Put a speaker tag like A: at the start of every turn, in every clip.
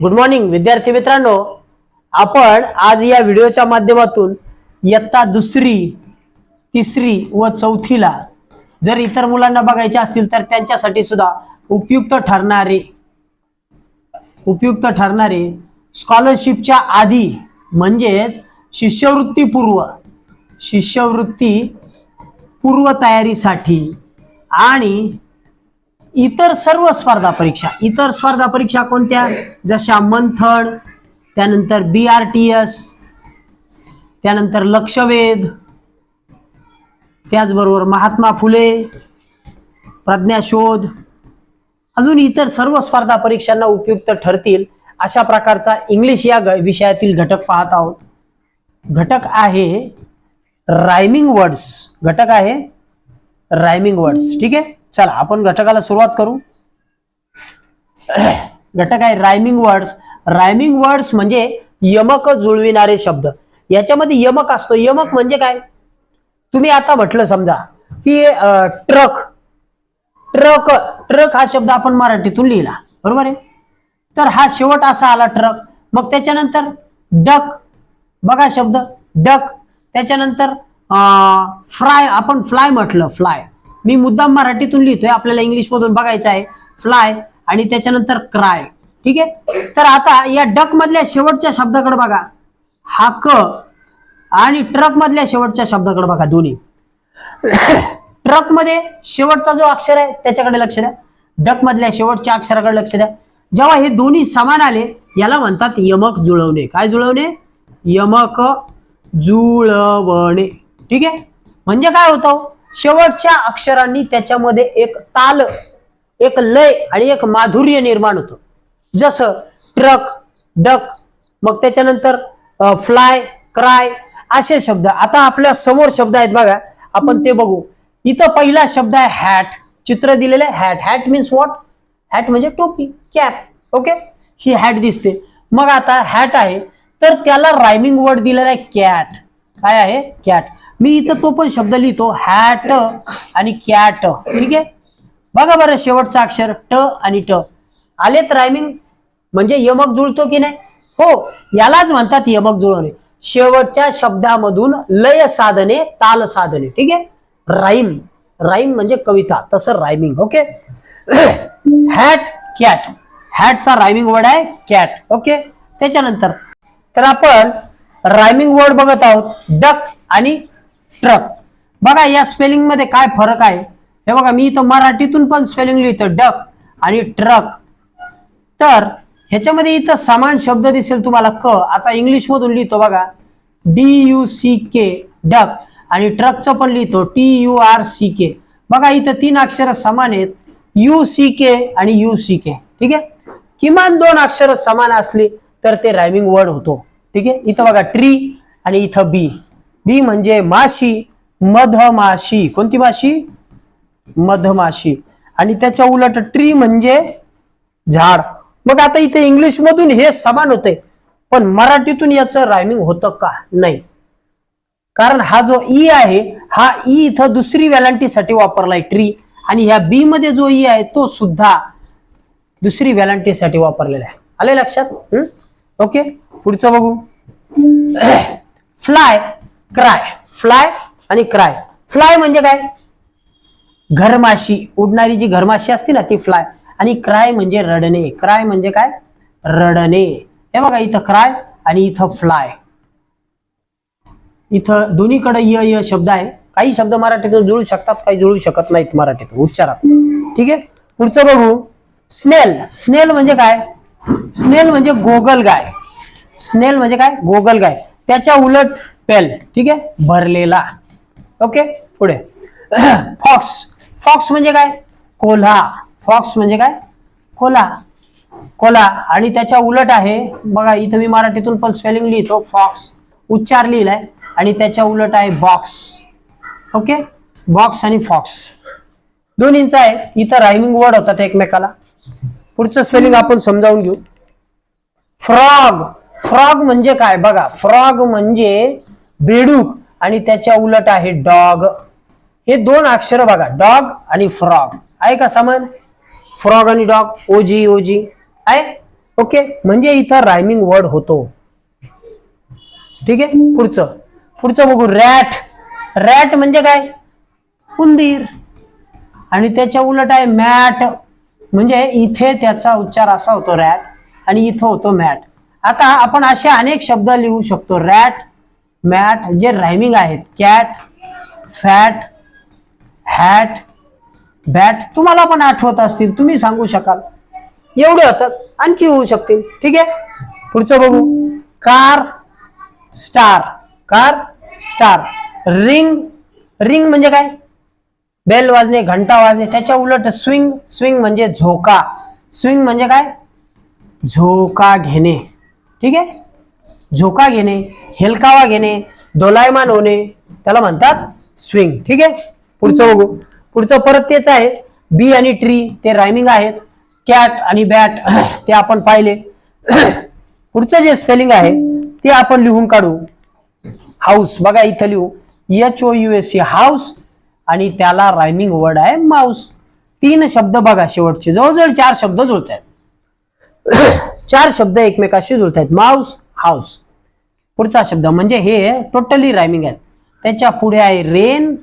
A: Good morning विद्यार्थी मित्रांनो. आपण आज या व्हिडिओच्या माध्यमातून इयत्ता दुसरी तिसरी व चौथीला जर इतर मुलांना बघायचे असतील तर त्यांच्यासाठी सुद्धा उपयुक्त ठरणारे उपयुक्त ठरणारे स्कॉलरशिपच्या आधी म्हणजेच शिष्यवृत्तीपूर्व शिष्यवृत्ती पूर्व तयारीसाठी आणि इतर सर्व स्पर्धा परीक्षा. इतर स्पर्धा परीक्षा कोणत्या? जशा मंथन त्यानंतर बी आर टी एस त्यानंतर लक्षवेध त्याचबरोबर महात्मा फुले प्रज्ञाशोध अजून इतर सर्व स्पर्धा परीक्षांना उपयुक्त ठरतील. अशा प्रकारचा इंग्लिश या ग- विषयातील घटक पाहत आहोत. घटक आहे रायमिंग वर्ड्स घटक आहे रायमिंग वर्ड्स ठीक आहे? चला आपण घटकाला सुरुवात करू. घटक आहे रायमिंग वर्ड्स रायमिंग वर्ड्स म्हणजे यमक जुळविणारे शब्द. याच्यामध्ये यमक असतो. यमक म्हणजे काय? तुम्ही आता म्हटलं समजा की ट्रक. ट्रक ट्रक हा शब्द आपण मराठीतून लिहिला. बरोबर आहे? तर हा शेवट असा आला ट्रक. मग त्याच्यानंतर डक. बघा शब्द. डक. त्याच्यानंतर फ्राय. आपण फ्लाय म्हटलं फ्लाय. मी मुद्दाम मराठीतून लिहितोय आपल्याला इंग्लिशमधून बघायचं आहे. फ्लाय आणि त्याच्यानंतर क्राय ठीक आहे? तर आता या डक मधल्या शेवटच्या शब्दाकडे बघा. हा क आणि ट्रक मधल्या शेवटच्या शब्दाकडे बघा दोन्ही. ट्रकमध्ये शेवटचा जो अक्षर आहे त्याच्याकडे लक्ष द्या. डक मधल्या शेवटच्या अक्षराकडे लक्ष द्या. जेव्हा हे दोन्ही समान आले याला म्हणतात यमक जुळवणे. काय जुळवणे? यमक जुळवणे. ठीक आहे? म्हणजे काय होतं? शेवटच्या अक्षरांनी त्याच्यामध्ये एक ताल एक लय आणि एक माधुर्य निर्माण होतं. जसं ट्रक डक मग त्याच्यानंतर फ्लाय क्राय असे शब्द. आता आपल्यासमोर शब्द आहेत बघा. आपण ते बघू. इथं पहिला शब्द आहे हॅट. चित्र दिलेलं आहे hat. Hat means what hat म्हणजे टोपी कॅप. ओके? ही हॅट दिसते. मग आता हॅट आहे. तर त्याला रायमिंग वर्ड दिलेला आहे कॅट. काय आहे? कॅट मी इथं तो पण शब्द लिहितो हॅट आणि कॅट ठीक आहे? बघा बरं शेवटचा अक्षर ट आणि ट. आलेत रायमिंग म्हणजे यमक जुळतो की नाही? हो यालाच म्हणतात यमक जुळवणे. शेवटच्या शब्दामधून लय साधने ताल साधने. ठीक आहे? राईम राईम म्हणजे कविता. तसं रायमिंग ओके हॅट कॅट हॅटचा रायमिंग वर्ड आहे कॅट ओके त्याच्यानंतर तर आपण रायमिंग वर्ड बघत आहोत. डक आणि ट्रक बघा या स्पेलिंगमध्ये काय फरक आहे? हे बघा मी इथं मराठीतून पण स्पेलिंग लिहितो. डक आणि ट्रक तर ह्याच्यामध्ये इथं समान शब्द दिसेल तुम्हाला. क आता इंग्लिश मधून लिहितो बघा. D U C K duck आणि ट्रकचं पण लिहितो. T R U C K बघा इथं तीन अक्षर समान आहेत. यू सी के आणि यू सी के ठीक आहे? किमान दोन अक्षर समान असली तर ते रायमिंग वर्ड होतो. ठीक आहे? इथं बघा ट्री आणि इथं बी बी म्हणजे माशी मधमाशी. कोणती माशी? मधमाशी. आणि त्याच्या उलट ट्री म्हणजे झाड. मग आता इथे इंग्लिश मधून हे समान होते पण मराठीतून याचं रायमिंग होतं का? नाही. कारण हा जो ई आहे हा ई इथं दुसरी व्हॅलंटीसाठी वापरलाय ट्री आणि ह्या बी मध्ये जो ई आहे तो सुद्धा दुसरी व्हॅलंटीसाठी वापरलेला आहे. आले लक्षात? ओके? पुढचं बघू. फ्लाय क्राय फ्लाय आणि क्राय फ्लाय म्हणजे काय? घरमाशी. उडणारी जी घरमाशी असते ना ती फ्लाय आणि क्राय म्हणजे रडणे. क्राय म्हणजे काय? रडणे. हे बघा इथं क्राय आणि इथं फ्लाय इथं दोन्हीकडे य य शब्द आहे. काही शब्द मराठीतून जुळू शकतात काही जुळू शकत नाहीत मराठीतून. उच्चारात. ठीक आहे? पुढचं बघू. स्नेल स्नेल म्हणजे काय? स्नेल म्हणजे गोगल गाय स्नेल म्हणजे काय? गोगल गाय. त्याच्या उलट पेल ठीक आहे? भरलेला. ओके? पुढे. फॉक्स. फॉक्स म्हणजे काय? कोल्हा. फॉक्स म्हणजे काय? कोल्हा. कोला आणि त्याच्या उलट आहे बघा इथं मी मराठीतून पण स्पेलिंग लिहितो फॉक्स. उच्चार लिहिलाय आणि त्याच्या उलट आहे बॉक्स. ओके? बॉक्स आणि फॉक्स. दोन्हींचा आहे. इथं रायमिंग वर्ड होतात एकमेकाला. पुढचं स्पेलिंग आपण समजावून घेऊ. फ्रॉग. फ्रॉग म्हणजे काय? बघा फ्रॉग म्हणजे बेडूक आणि त्याच्या उलट आहे डॉग. हे दोन अक्षर बघा डॉग आणि फ्रॉग. आहे का समान? फ्रॉग आणि dog O G O G. आहे? ओके म्हणजे इथं रायमिंग वर्ड होतो. ठीक आहे? पुढचं. पुढचं बघू रॅट. रॅट म्हणजे काय? उंदीर. आणि त्याच्या उलट आहे मॅट. म्हणजे इथे त्याचा उच्चार असा होतो रॅट आणि इथं होतो मॅट. आता आपण असे अनेक शब्द लिहू शकतो. रॅट मॅट जे रायमिंग आहेत. कॅट फॅट हॅट बॅट तुम्हाला पण आठवत असतील. तुम्ही सांगू शकाल. एवढे होतात आणखी होऊ शकतील. ठीक आहे? पुढचं बघू. Car star. Car star. Ring ring म्हणजे काय? बेल वाजणे घंटा वाजणे त्याच्या उलट स्विंग स्विंग म्हणजे झोका. स्विंग म्हणजे काय? झोका घेणे. ठीक आहे? झोका घेणे हेलकावा घेणे दोलायमान होणे त्याला म्हणतात स्विंग ठीक आहे? पुढचं बघू. पुढचं परत तेच आहे. बी आणि ट्री ते रायमिंग आहेत. कॅट आणि बॅट ते आपण पाहिले. पुढचं जे स्पेलिंग आहे ते आपण लिहून काढू. हाऊस बघा इथं लिहू. H O U S C house आणि त्याला रायमिंग वर्ड आहे माऊस तीन शब्द बघा शेवटचे. जवळजवळ चार शब्द जुळत आहेत चार शब्द एकमेकाशी जुळत आहेत माऊस हाऊस. पुढचा शब्द म्हणजे हे टोटली रायमिंग आहेत. त्याच्या पुढे आहे रेन.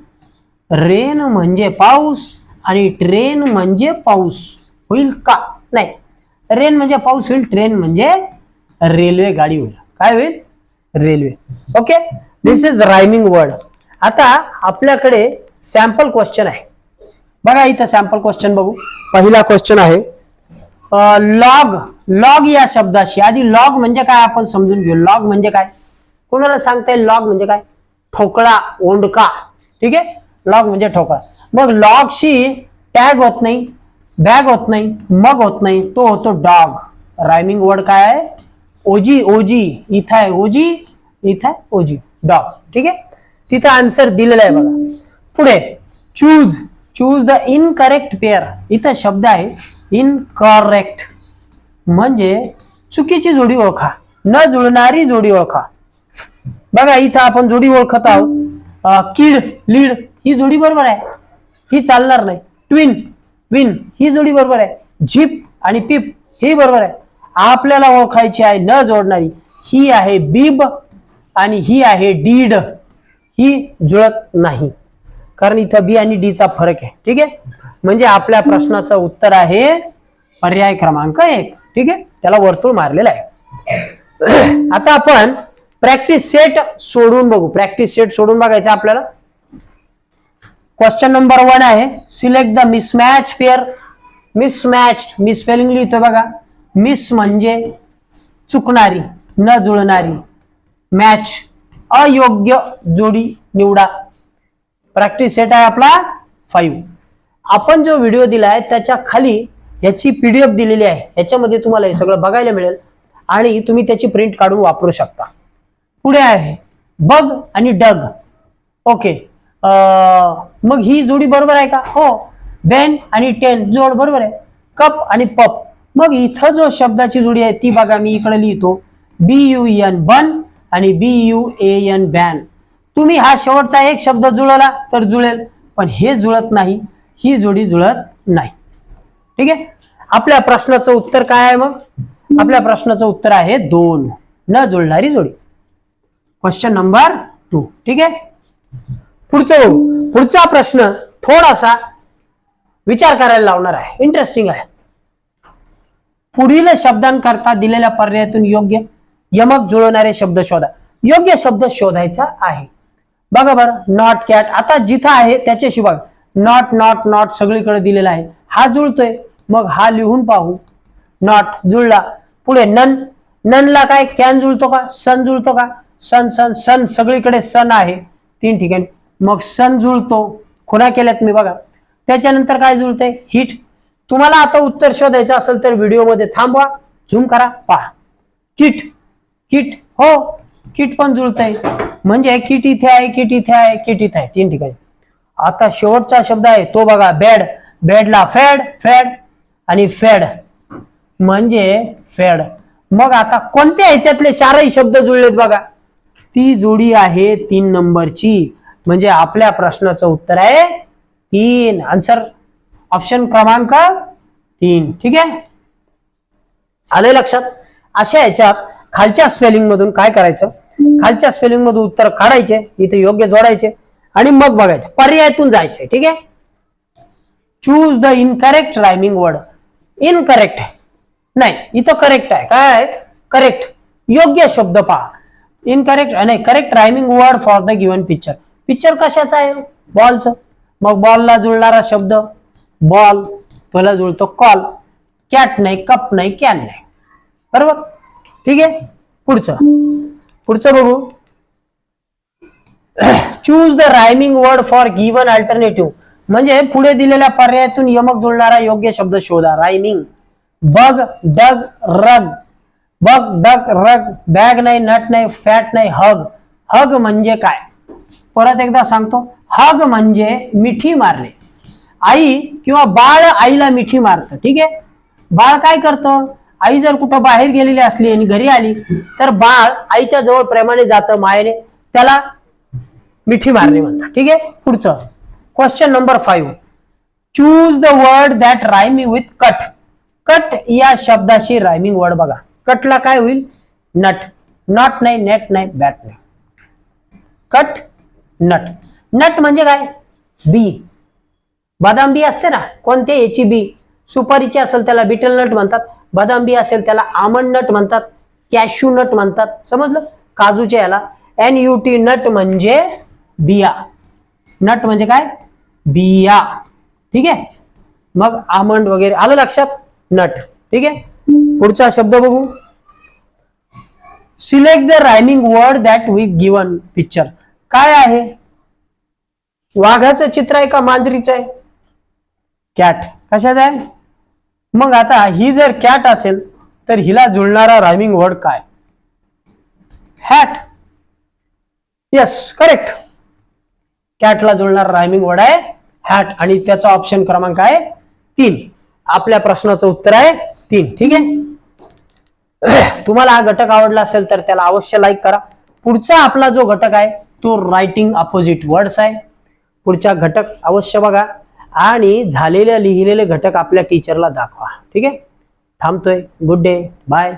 A: रेन म्हणजे पाऊस आणि ट्रेन म्हणजे पाऊस. होईल का? नाही. रेन म्हणजे पाऊस होईल ट्रेन म्हणजे रेल्वे गाडी होईल. काय होईल? Railway. Okay? This is the rhyming word आता आपल्याकडे सॅम्पल क्वेश्चन आहे. बघा इथं सॅम्पल क्वेश्चन बघू. पहिला क्वेश्चन आहे लॉग लॉग या शब्दाशी. आधी लॉग म्हणजे काय आपण समजून घेऊ. लॉग म्हणजे काय? कोणाला सांगता येईल? लॉग म्हणजे काय? ठोकळा ओंडका. ठीक आहे? लॉग म्हणजे ठोकळा. मग लॉगशी टॅग होत नाही बॅग होत नाही मग होत नाही तो होतो डॉग रायमिंग वर्ड काय आहे? ओजी ओजी इथं आहे ओजी इथं आहे ओजी डॉग ठीक आहे? तिथं आन्सर दिलेला आहे बघा. पुढे. Choose choose the incorrect pair इथं शब्द आहे. इनकरेक्ट म्हणजे चुकीची जोडी ओळखा न जुळणारी जोडी ओळखा. बघा इथं आपण जोडी ओळखत आहोत. किड लीड ही जोडी बरोबर आहे. ही चालणार नाही. ट्विन ट्विन ही जोडी बरोबर आहे. झिप आणि पिप ही बरोबर आहे. आपल्याला ओळखायची आहे न जोडणारी. ही आहे बीब आणि ही आहे डीड ही जुळत नाही. कारण इथं बी आणि डी चा फरक आहे. ठीक आहे? म्हणजे आपल्या प्रश्नाचं उत्तर आहे पर्याय क्रमांक एक. ठीक आहे? त्याला वर्तुळ मारलेला आहे. आता आपण प्रॅक्टिस सेट सोडून बघू. प्रॅक्टिस सेट सोडून बघायचं आपल्याला. क्वेश्चन नंबर वन आहे select the mismatch pair mismatch me spelling लिहितो बघा. मिस म्हणजे चुकणारी न जुळणारी. मॅच अयोग्य जोडी निवडा. प्रॅक्टिस सेट आहे आपला फाईव्ह आपण जो व्हिडिओ दिला आहे त्याच्याखाली याची पीडीएफ दिलेली आहे. याच्यामध्ये तुम्हाला हे सगळं बघायला मिळेल. आणि तुम्ही त्याची प्रिंट काढून वापरू शकता. पुढे आहे. बग आणि डग ओके अं, मग ही जोडी बरोबर आहे का? हो. बेन आणि टेन जोड बरोबर आहे. कप आणि पप मग इथं जो शब्दाची जोडी आहे ती बघा मी इकडे लिहितो. बी यू एन बन आणि B U A N ban तुम्ही हा शेवटचा एक शब्द जुळला तर जुळेल. पण हे जुळत नाही. ही जोडी जुळत नाही. ठीक आहे? आपल्या प्रश्नाचं उत्तर काय आहे मग? आपल्या प्रश्नाचं उत्तर आहे दोन. न जुळणारी जोडी. क्वेश्चन नंबर टू ठीक आहे? पुढचं बघू. पुढचा प्रश्न थोडासा विचार करायला लावणार आहे. इंटरेस्टिंग आहे. पुढील शब्दांकरता दिलेल्या पर्यायातून योग्य यमक जुळवणारे शब्द शोधा. योग्य शब्द शोधायचा आहे. बघा बरं नॉट कॅट आता जिथं आहे त्याच्याशी बघा. नॉट नॉट नॉट सगळीकडे दिलेला आहे. हा जुळतोय. मग हा लिहून पाहू. नॉट जुळला. पुढे नन ननला काय? कॅन जुळतो का? सन जुळतो का? सन सन सन सगळीकडे सन आहे. तीन ठिकाणी. मग सन जुळतो. खुणा केल्यात मी बघा. त्याच्यानंतर काय जुळतंय? हिट तुम्हाला आता उत्तर शोधायचं असेल तर व्हिडिओमध्ये थांबवा. झूम करा. पहा. किट किट हो. किट पण जुळतंय. म्हणजे किट इथे आहे किट इथे आहे किट इथे आहे तीन ठिकाणी. आता शेवटचा शब्द आहे तो बघा बेड बेडला फेड फेड आणि फेड म्हणजे फेड मग आता कोणत्या ह्याच्यातले चारही शब्द जुळलेत बघा? ती जोडी आहे तीन नंबरची. म्हणजे आपल्या प्रश्नाचं उत्तर आहे तीन. आन्सर ऑप्शन क्रमांक तीन. ठीक आहे? आलंय लक्षात? अशा ह्याच्यात खालच्या स्पेलिंग मधून काय करायचं? खालच्या स्पेलिंग मधून उत्तर काढायचे इथे योग्य जोडायचे आणि मग बघायचं. पर्यायातून जायचे ठीक आहे? Choose the incorrect rhyming word incorrect नाही इथं करेक्ट आहे. काय? करेक्ट योग्य शब्द पहा. इनकरेक्ट नाही correct rhyming word for the given picture picture कशाचा आहे? बॉलचं मग बॉलला जुळणारा शब्द बॉल तुला जुळतो कॉल कॅट नाही कप नाही कॅन नाही. बरोबर? ठीक आहे? पुढचं. पुढचं बघू. Choose the rhyming word for given alternative म्हणजे पुढे दिलेल्या पर्यायातून यमक जुळणारा योग्य शब्द शोधा. रायमिंग बग डग रग. बग डग रग. बॅग नाही नट नाही फॅट नाही हग. हग म्हणजे काय? परत एकदा सांगतो. हग म्हणजे मिठी मारणे. आई किंवा बाळ आईला मिठी मारतं. ठीक आहे? बाळ काय करतं? आई जर कुठं बाहेर गेलेली असली आणि घरी आली तर बाळ आईच्या जवळ प्रेमाने जातं मायेने त्याला मिठी मारणे म्हणतात. ठीक आहे? पुढचं. Question number five choose the word that rhyming with cut cut या शब्दाशी रायमिंग वर्ड बघा. कटला काय होईल? नट नॉट नाही नेट नाही बॅट नाही. कट नट नट म्हणजे काय? बी बदाम बी असते ना? कोणते? याची बी सुपारीची असेल त्याला बिटल नट म्हणतात. बदाम बी असेल त्याला आमंड नट म्हणतात कॅश्यू नट म्हणतात. समजलं? काजूच्या याला एन यू टी नट म्हणजे बिया. नट म्हणजे काय? बिया. ठीक आहे? मग आमंड वगैरे आलं लक्षात? नट. ठीक आहे? पुढचा शब्द बघू. Select the rhyming word that we given picture काय आहे? वाघाचं चित्र आहे का मांजरीचं आहे? कॅट कशाचं आहे? मग आता ही जर कॅट असेल तर हिला जुळणारा रायमिंग वर्ड काय? हॅट येस करेक्ट कॅटला जुळणारा रायमिंग वर्ड आहे हॅट आणि त्याचा ऑप्शन क्रमांक आहे तीन. आपल्या प्रश्नाचं उत्तर आहे तीन. ठीक आहे? तुम्हाला हा घटक आवडला असेल तर त्याला अवश्य लाईक करा. पुढचा आपला जो घटक आहे तो रायटिंग अपोजिट वर्ड्स आहे. पुढचा घटक अवश्य बघा. आणि झालेल्या लिहिलेले घटक आपल्या टीचरला दाखवा. ठीक आहे? थांबतोय. Good day bye